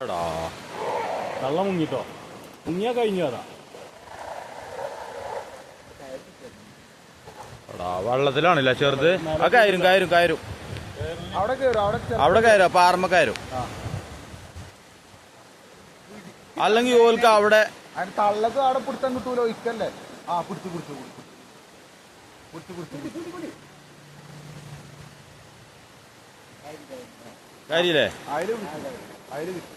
എടാ വെള്ളം മുങ്ങിട്ടോ മുങ്ങിയാ കഴിഞ്ഞു അതാ എടാ വെള്ളത്തിലാണല്ലേ ചെറുത്? ആ കയറും കയറും കയറും. അവിടെ കയറും അവിടെ കയറും. അല്ലെങ്കിൽ ഓൽക്ക് അവിടെ തള്ളത് തള്ളക്ക് അവിടെ പിടുത്തം കിട്ടൂലോ? ഇക്കല്ലേ? ആ പിടിച്ചു പിടിച്ചു പിടിച്ചു പിടിച്ചു കാര്യല്ലേ? അതിൽ അതിൽ പിടിച്ചു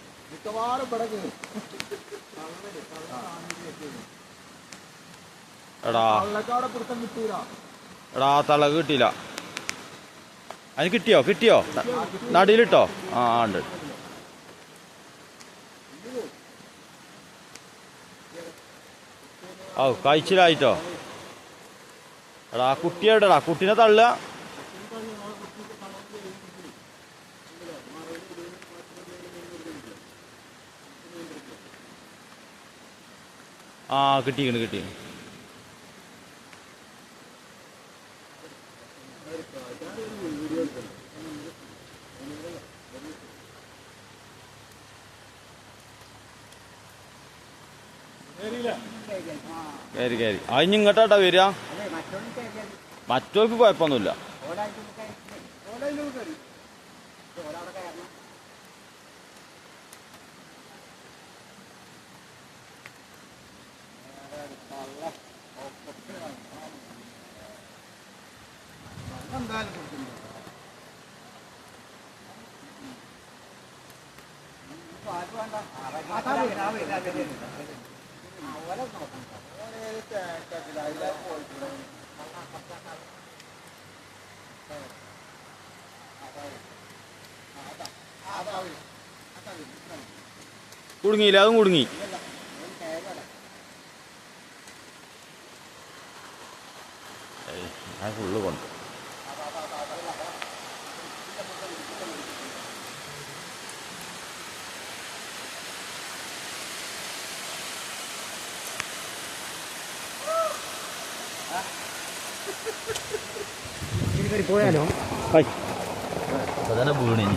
മിക്കവാറും എടാ. തള്ളക്ക് അവിടെ പിടുത്തം കിട്ടൂല. എടാ തളക് കിട്ടിയില്ല. അതിന് കിട്ടിയോ? കിട്ടിയോ? നടിയിലിട്ടോ? ആ ഉണ്ട്. ഔ കഴിച്ചിലായിട്ടോ? എടാ ആ കുട്ടി എവിടെടാ കുട്ടീനെ തള്ളുക. ആ കിട്ടിക്കണ് കിട്ടി കയറി കയറി അതിന് ഇങ്ങോട്ടാട്ടാ വരിക? മറ്റവർക്ക് കുഴപ്പമൊന്നുമില്ല. എന്തായാലും കൊടുക്കുന്നുണ്ട് കുടുങ്ങിയില്ല അതും കുടുങ്ങി. ഫുള്ള് കൊണ്ട്. പോയാലോ? അതന്നെ വീണിനി